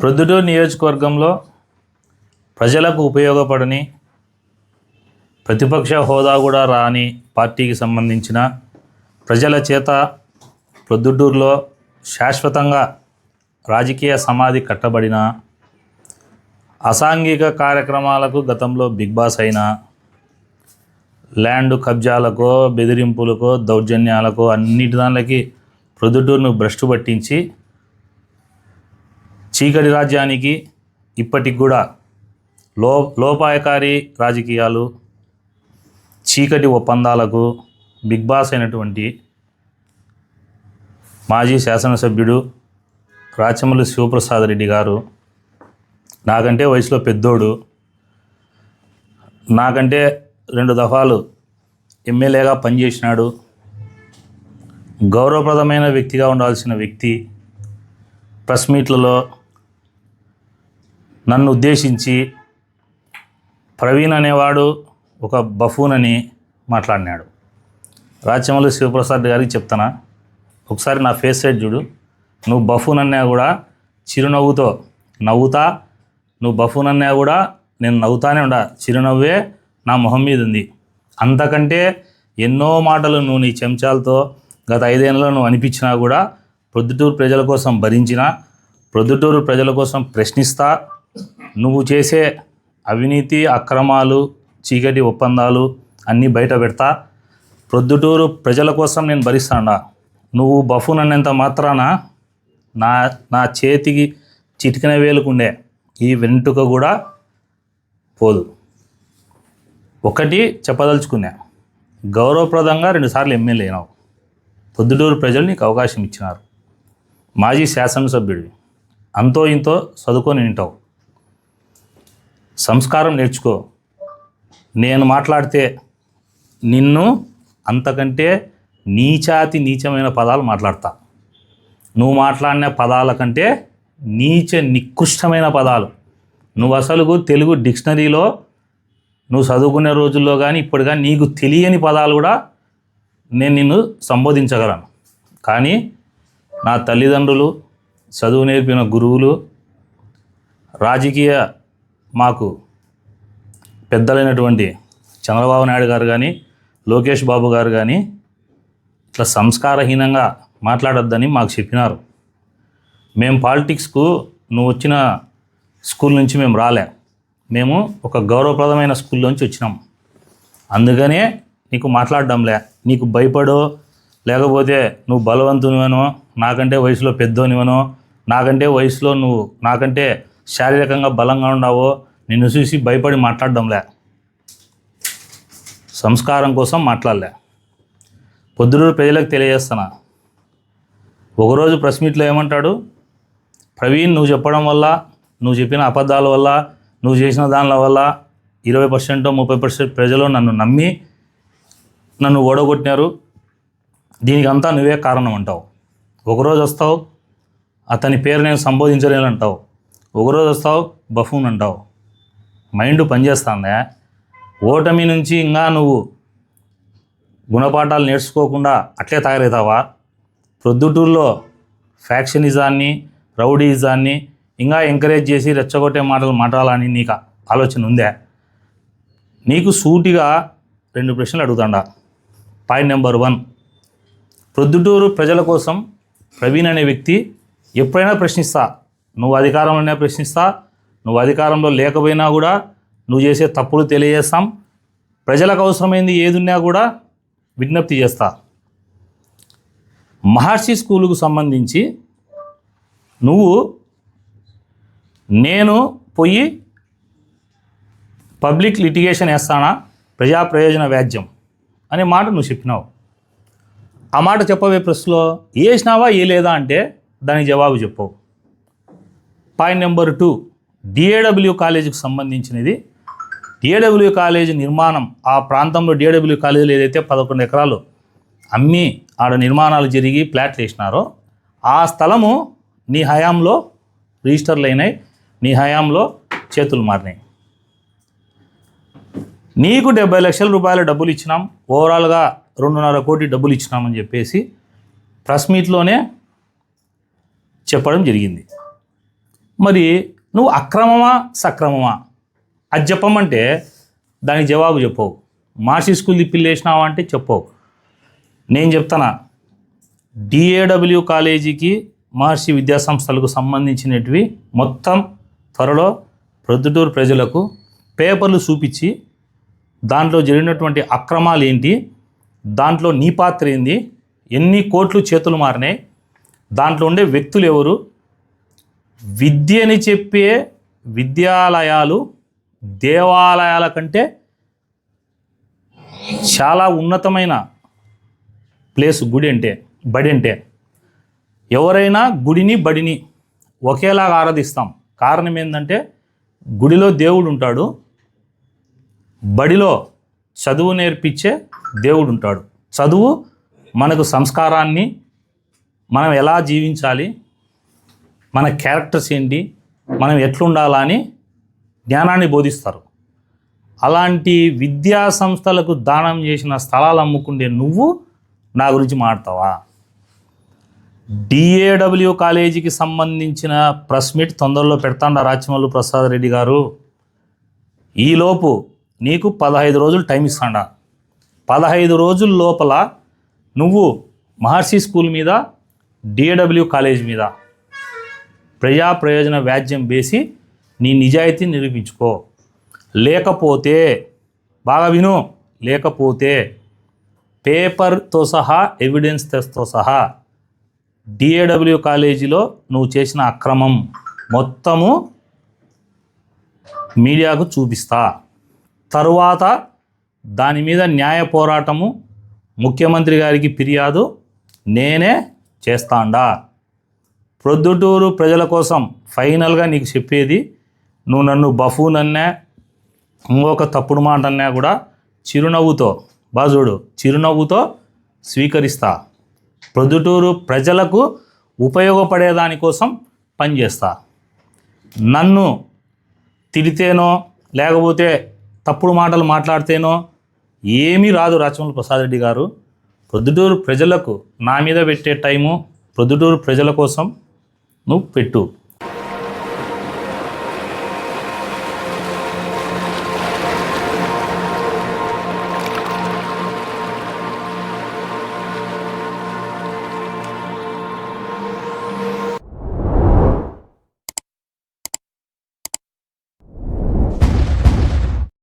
ప్రొద్దుటూరు నియోజకవర్గంలో ప్రజలకు ఉపయోగపడని ప్రతిపక్ష హోదా కూడా రాని పార్టీకి సంబంధించిన ప్రజల చేత ప్రొద్దుటూరులో శాశ్వతంగా రాజకీయ సమాధి కట్టబడిన అసాంఘిక కార్యక్రమాలకు గతంలో బిగ్ బాస్ అయిన ల్యాండ్ కబ్జాలకో బెదిరింపులకో దౌర్జన్యాలకో అన్నిటి దానిలకి ప్రొద్దుటూరును భ్రష్టు పట్టించి చీకటి రాజ్యానికి ఇప్పటికి కూడా లో లోపాయకారి రాజకీయాలు చీకటి ఒప్పందాలకు బిగ్ బాస్ అయినటువంటి మాజీ శాసనసభ్యుడు రాచమల్లి శివప్రసాద్ రెడ్డి గారు నాకంటే వయసులో పెద్దోడు. నాకంటే రెండు దఫాలు ఎమ్మెల్యేగా పనిచేసినాడు. గౌరవప్రదమైన వ్యక్తిగా ఉండాల్సిన వ్యక్తి. ప్రెస్ మీట్లలో నన్ను ఉద్దేశించి ప్రవీణ్ అనేవాడు ఒక బఫూన్ అని మాట్లాడినాడు. రాచమల్లి శివప్రసాద్ గారికి చెప్తానా ఒకసారి నా ఫేస్ సైడ్ చూడు. నువ్వు బఫూన్ అన్నా కూడా చిరునవ్వుతో నవ్వుతా నువ్వు బఫూన్ అన్నా కూడా నేను నవ్వుతానే ఉండా. చిరునవ్వే నా మొహం మీద ఉంది. అంతకంటే ఎన్నో మాటలు నువ్వు నీ చెంచాలతో గత ఐదేళ్ళలో నువ్వు అనిపించినా కూడా ప్రొద్దుటూరు ప్రజల కోసం భరించిన ప్రొద్దుటూరు ప్రజల కోసం ప్రశ్నిస్తా నువ్వు చేసే అవినీతి అక్రమాలు చీకటి ఒప్పందాలు అన్నీ బయట పెడతా. ప్రొద్దుటూరు ప్రజల కోసం నేను భరిస్తాడా నువ్వు బఫూన్ అన్నంత మాత్రాన నా నా చేతికి చిటికిన వేలుకుండే ఈ వెంట్రుక కూడా పోదు. ఒకటి చెప్పదలుచుకున్నా గౌరవప్రదంగా రెండుసార్లు ఎమ్మెల్యే అయినావు. పొద్దుటూరు ప్రజలు నీకు అవకాశం ఇచ్చినారు. మాజీ శాసనసభ్యుడివి. అంతో ఇంతో చదువుకొని వింటావు సంస్కారం నేర్చుకో. నేను మాట్లాడితే నిన్ను అంతకంటే నీచాతి నీచమైన పదాలు మాట్లాడతా. నువ్వు మాట్లాడిన పదాల కంటే నీచ నికృష్టమైన పదాలు. నువ్వు అసలు తెలుగు డిక్షనరీలో నువ్వు చదువుకునే రోజుల్లో కానీ ఇప్పుడు కానీ నీకు తెలియని పదాలు కూడా నేను నిన్ను సంబోధించగలను. కానీ నా తల్లిదండ్రులు చదువు నేర్పిన గురువులు రాజకీయ మాకు పెద్దలైనటువంటి చంద్రబాబు నాయుడు గారు కానీ లోకేష్ బాబు గారు కానీ ఇట్లా సంస్కారహీనంగా మాట్లాడొద్దని మాకు చెప్పినారు. మేము పాలిటిక్స్కు నువ్వు వచ్చిన స్కూల్ నుంచి మేము రాలే. మేము ఒక గౌరవప్రదమైన స్కూల్లోంచి వచ్చినాం. అందుకనే నీకు మాట్లాడడంలే. నీకు భయపడో లేకపోతే నువ్వు బలవంతునివనో నాకంటే వయసులో పెద్దోనివనో నాకంటే వయసులో నువ్వు నాకంటే శారీరకంగా బలంగా ఉండవో నిన్ను చూసి భయపడి మాట్లాడడంలే. సంస్కారం కోసం మాట్లాడలే. పొద్దుటూరు ప్రజలకు తెలియజేస్తున్నా. ఒకరోజు ప్రెస్ మీట్లో ఏమంటాడు? ప్రవీణ్ నువ్వు చెప్పడం వల్ల నువ్వు చెప్పిన అబద్ధాల వల్ల నువ్వు చేసిన దానిల వల్ల ఇరవై పర్సెంట్ ముప్పై పర్సెంట్ ప్రజలు నన్ను నమ్మి నన్ను ఓడగొట్టినారు. దీనికంతా నువ్వే కారణం అంటావు. ఒకరోజు వస్తావు అతని పేరు నేను సంబోధించలేనంటావు అంటావు. ఒకరోజు వస్తావు బఫూన్ అంటావు. మైండ్ పనిచేస్తుందా? ఓటమి నుంచి ఇంకా నువ్వు గుణపాఠాలు నేర్చుకోకుండా అట్లే తయారవుతావా? ప్రొద్దుటూరులో ఫ్యాక్షనిజాన్ని రౌడీజాన్ని ఇంకా ఎంకరేజ్ చేసి రెచ్చగొట్టే మాటలు మాట్లాడాలని నీకు ఆలోచన ఉందే? నీకు సూటిగా రెండు ప్రశ్నలు అడుగుతాడా. పాయింట్ నెంబర్ వన్ ప్రొద్దుటూరు ప్రజల కోసం ప్రవీణ్ అనే వ్యక్తి ఎప్పుడైనా ప్రశ్నిస్తా. నువ్వు అధికారంలోనే ప్రశ్నిస్తా నువ్వు అధికారంలో లేకపోయినా కూడా నువ్వు చేసే తప్పులు తెలియజేస్తాం. ప్రజలకు అవసరమైంది ఏదున్నా కూడా విజ్ఞప్తి చేస్తా. మహర్షి స్కూలుకు సంబంధించి నువ్వు నేను పోయి పబ్లిక్ లిటిగేషన్ వేస్తానా? ప్రజా ప్రయోజన వ్యాజ్యం అనే మాట నువ్వు చెప్పినావు. ఆ మాట చెప్పవే ప్రెస్లో వేసినావా ఏ లేదా అంటే దానికి జవాబు చెప్పవు. పాయింట్ నెంబర్ టూ డిఏడబ్ల్యూ కాలేజీకి సంబంధించినది. డిఏడబ్ల్యూ కాలేజీ నిర్మాణం ఆ ప్రాంతంలో డిఏడబ్ల్యూ కాలేజీలు ఏదైతే పదకొండు ఎకరాలు అమ్మి ఆడ నిర్మాణాలు జరిగి ప్లాట్లు వేసినారో ఆ స్థలము నీ హయాంలో రిజిస్టర్లు అయినాయి నీ హయాంలో చేతులు మారినాయి. నీకు డెబ్బై లక్షల రూపాయల డబ్బులు ఇచ్చినాం ఓవరాల్గా రెండున్నర కోటి డబ్బులు ఇచ్చినామని చెప్పేసి ప్రెస్ మీట్లోనే చెప్పడం జరిగింది. మరి నువ్వు అక్రమమా సక్రమమా? అది చెప్పమంటే దానికి జవాబు చెప్పవు. మార్చి స్కూల్ తిప్పిల్లేసినావా అంటే చెప్పవు. నేను చెప్తానా డిఏడబ్ల్యూ కాలేజీకి మహర్షి విద్యా సంస్థలకు సంబంధించినటివి మొత్తం త్వరలో ప్రొద్దుటూరు ప్రజలకు పేపర్లు చూపించి దాంట్లో జరిగినటువంటి అక్రమాలు ఏంటి దాంట్లో నీ పాత్ర ఏంది ఎన్ని కోట్లు చేతులు మారినాయి దాంట్లో ఉండే వ్యక్తులు ఎవరు విద్యని చెప్పే విద్యాలయాలు దేవాలయాల కంటే చాలా ఉన్నతమైన ప్లేస్ గుడి అంటే బడి అంటే. ఎవరైనా గుడిని బడిని ఒకేలాగా ఆరాధిస్తాం. కారణం ఏంటంటే గుడిలో దేవుడు ఉంటాడు. బడిలో చదువు నేర్పించే దేవుడు ఉంటాడు. చదువు మనకు సంస్కారాన్ని మనం ఎలా జీవించాలి మన క్యారెక్టర్స్ ఏంటి? మనం ఎట్లుండాలా అని జ్ఞానాన్ని బోధిస్తారు. అలాంటి విద్యా సంస్థలకు దానం చేసిన స్థలాలు అమ్ముకుండే నువ్వు నా గురించి మాడతావా డిఏడబ్ల్యూ కాలేజీకి సంబంధించిన ప్రెస్ మీట్ తొందరలో పెడతాండ రాచమల్లు ప్రసాద్ రెడ్డి గారు. ఈలోపు నీకు పదహైదు రోజులు టైం ఇస్తాండ. పదహైదు రోజుల లోపల నువ్వు మహర్షి స్కూల్ మీద డిఏడబ్ల్యూ కాలేజ్ మీద ప్రజా ప్రయోజన వ్యాజ్యం వేసి నీ నిజాయితీ నిరూపించుకో. లేకపోతే బాగా విను లేకపోతే పేపర్తో సహా ఎవిడెన్స్తో సహా డిఏడబ్ల్యూ కాలేజీలో నువ్వు చేసిన అక్రమం మొత్తము మీడియాకు చూపిస్తా. తరువాత దాని మీద న్యాయ పోరాటము ముఖ్యమంత్రి గారికి ఫిర్యాదు నేనే చేస్తాండా. ప్రొద్దుటూరు ప్రజల కోసం ఫైనల్గా నీకు చెప్పేది నువ్వు నన్ను బఫూన్ అన్నా ఇంకొక తప్పుడు మాట అన్నా కూడా చిరునవ్వుతో బాజుడు చిరునవ్వుతో స్వీకరిస్తా. ప్రొద్దుటూరు ప్రజలకు ఉపయోగపడే దానికోసం పనిచేస్తా. నన్ను తిడితేనో లేకపోతే తప్పుడు మాటలు మాట్లాడితేనో ఏమీ రాదు రాచమల్లి ప్రసాద్ రెడ్డి గారు. ప్రొద్దుటూరు ప్రజలకు నా మీద పెట్టే టైము ప్రొద్దుటూరు ప్రజల కోసం నువ్వు పెట్టు.